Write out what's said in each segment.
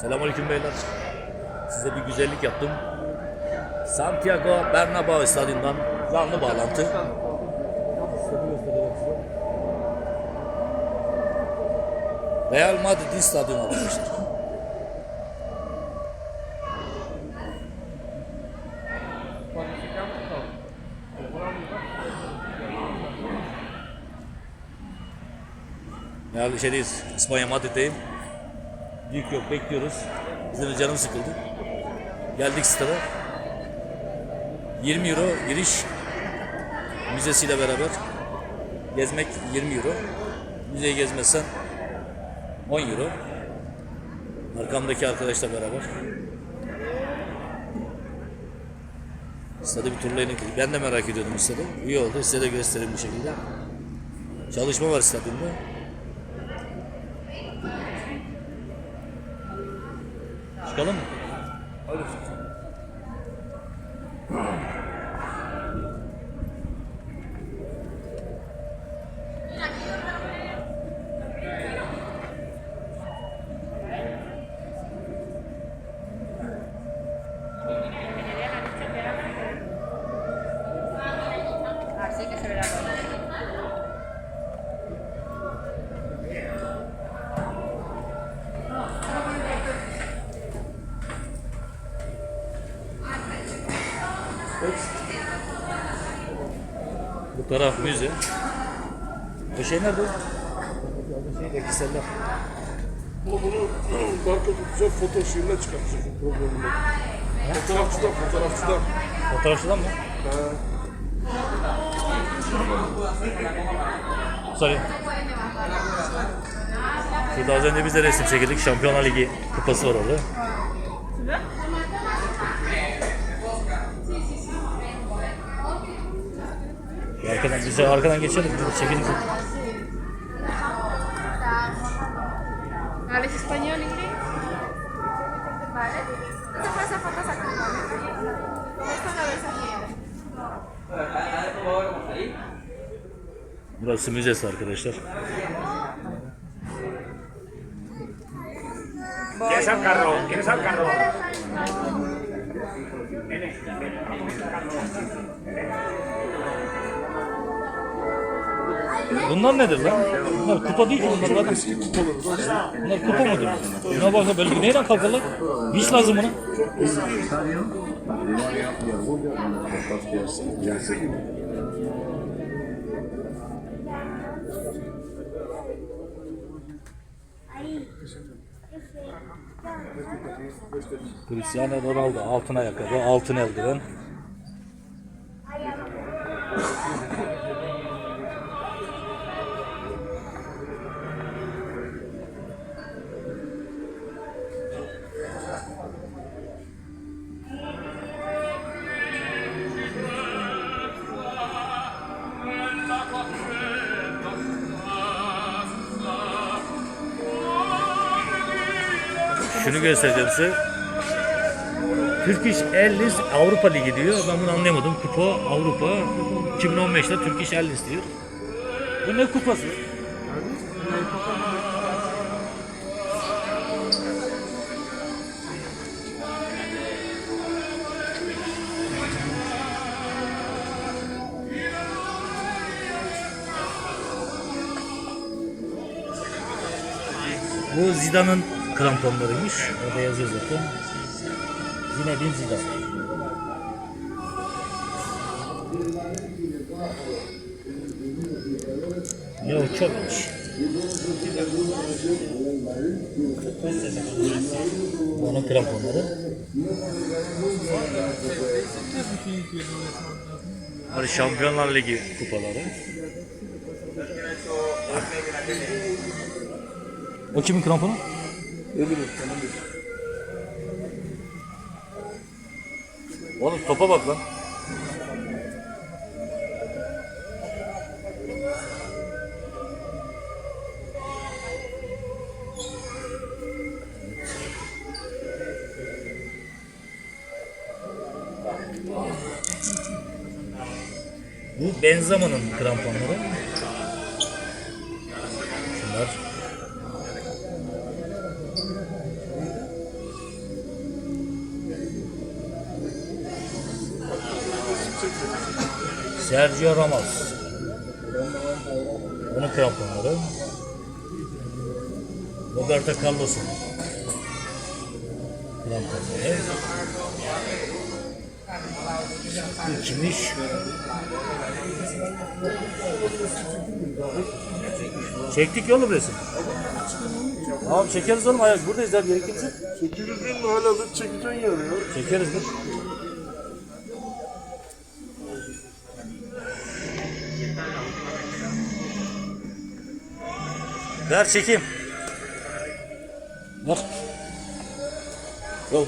Selamünaleyküm beyler. Size bir güzellik yaptım. Santiago Bernabéu stadyumundan canlı bağlantı. Real Madrid'in stadyumu arkadaşlar. Real şeydeyiz. İspanya Madrid'deyim. Büyük yok bekliyoruz. Bizim de canım sıkıldı. Geldik stada. 20 euro giriş müzesiyle beraber gezmek 20 euro. Müzeyi gezmezsen 10 euro. Arkamdaki arkadaşla beraber. Stadı bir turlayın. Ben de merak ediyordum stadı. İyi oldu. Size de göstereyim bu şekilde. Çalışma var stadyumda. Çıkalım mı? Así Bu taraf müze. O şey nerede? O şey ekiseller. Bunu bunu marka tutacak foto şeyine çıkartacak programında. Fotoğrafçıdan, fotoğrafçıdan. Fotoğrafçıdan mı? Sorry. Şurada az önce biz de resim çekildik. Şampiyonlar Ligi kupası var orada. Arkadan, biz de arkadan geçelim. Çekelim. ¿Hablas español, inglés? Vale. Esta fue esa foto sacada. Esta la ves aquí. Burası müzesi arkadaşlar. ¿Quieres al carro? ¿Quieres al carro? Bunlar nedir lan? Bunlar kupa değil ki bunlar lan. Eski kupaları da işte. Bunlar kupa mıdır? Buna bakın böyle neyle kalkarlar? Hiç lazım buna. Cristiano Ronaldo altın ayakkabı, altın eldiven. Şunu göstereceğim size. Turkish Airlines Avrupa Ligi diyor. Ben bunu anlayamadım. Kupa Avrupa 2015'te Turkish Airlines diyor. Bu ne kupası? Bu Zidane'ın kramponlarıymış. Orada yazıyor zaten. Zinedine Zidane. Yok çokmuş. Onun kramponları. Hani Şampiyonlar Ligi kupaları. O kimin kramponu? Ne bileyim tamam değil. Oğlum topa bak lan. Bu Benzema'nın kramponları. Sergio Ramos. Onun kramponları. Roberto Carlos'un kramponları. Bu kimmiş? Çektik yolu resim. Tamam çekeriz oğlum ayak buradayız abi gerekirse. Çekeriz değil mi? Hala da çekeceksin yani ya. Çekeriz dur. Ver çekeyim. Ver. Yol.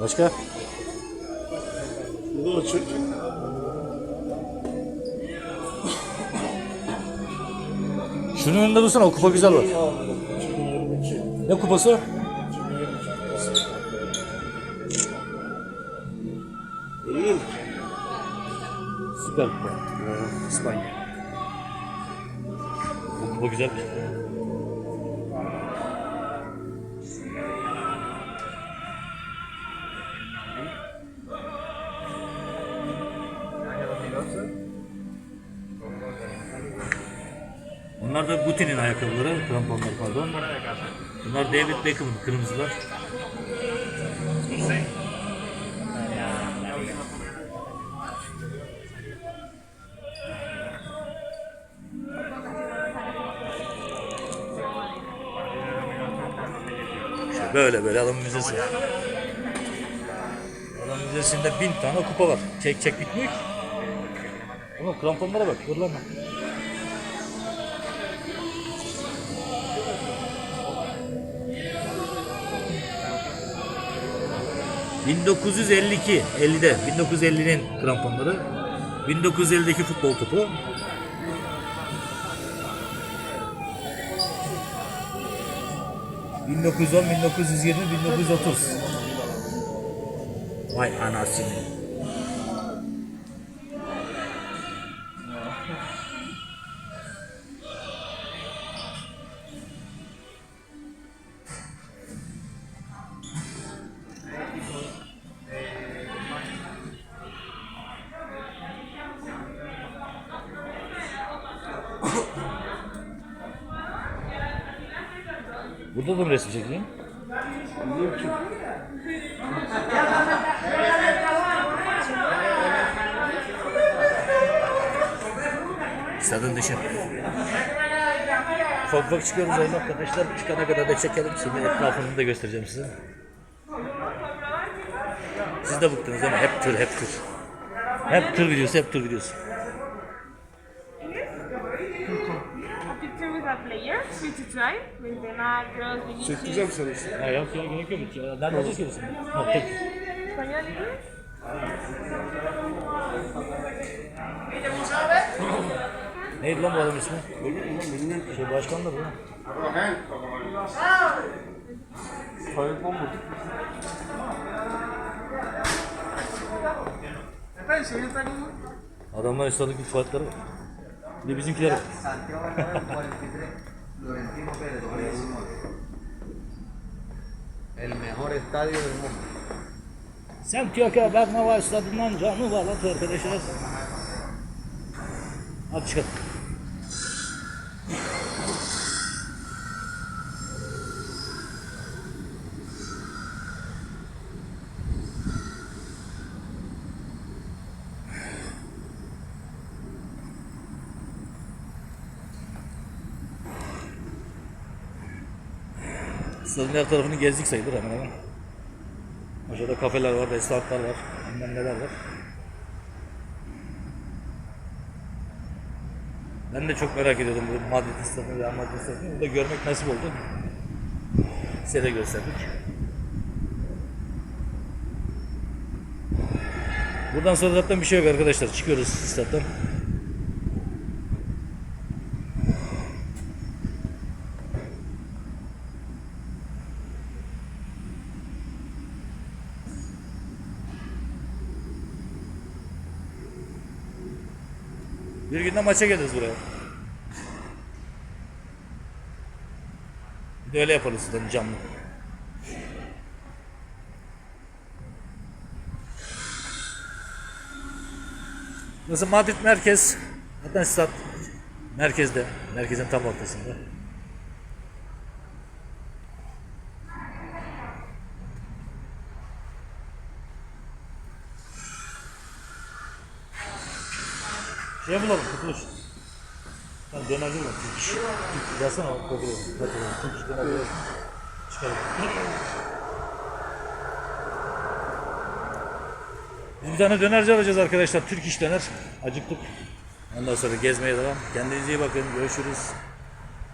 Başka? Bunu da çek. Şunun önünde dursana o kupa güzel var. Ne kupası? İyi. Süper kupa. İspanya. Bu kupa güzelmiş. Bunlar da Guti'nin ayakkabıları, kramponları pardon. Bunlar David Beckham'ın kırmızılar. İşte böyle böyle adam müzesi. Adam müzesinde bin tane kupa var. Çek çek bitmiyor ki. Ama kramponlara bak, dur lan. 1952, 50'de 1950'nin kramponları. 1950'deki futbol topu. ...1910, 1920, 1930. Vay anasını. Burada da mı resim çekeyim? Stadın dışı. Ufak ufak çıkıyoruz öyle arkadaşlar. Çıkana kadar da çekelim. Şimdi etrafını da göstereceğim size. Siz de bıktınız mi? Hep tır, hep tır. Hep tır videosu, hep tır videosu. Try, with Kroos, Vinicius. Çekeceğim seni. Ha, yok ya gerek yok. resim? Yok tek. Español, inglés. Neydi lan bu adam ismi? Şey başkan da bu. Adamlar üstadaki tuvaletleri var. Bir de bizimkiler var. Santiago Bernabéu, 43, Florentino Pérez, 19. El mejor estadio del mundo. Sen Kyoka Bakmava stadından canlı bağlantı arkadaşlar. Hadi çıkalım. Stadın her tarafını gezdik sayılır hemen hemen. Aşağıda kafeler var, restoranlar var, bilmem neler var. Ben de çok merak ediyordum bu Madrid stadını, Real Madrid stadını. Burada görmek nasip oldu. Size de gösterdik. Buradan sonra zaten bir şey yok arkadaşlar. Çıkıyoruz staddan. Bir günde maça geliriz buraya. Bir de öyle yaparız zaten canlı. Nasıl Madrid merkez. Zaten stat merkezde. Merkezin tam ortasında. Şey bulalım, kurtuluş. Sen dönerci bulalım. İş. Yazsana bak. Türk iş dönerci. Çıkarım. Biz bir tane dönerci alacağız arkadaşlar. Türk iş döner. Acıktık. Ondan sonra gezmeye devam. Kendinize iyi bakın. Görüşürüz.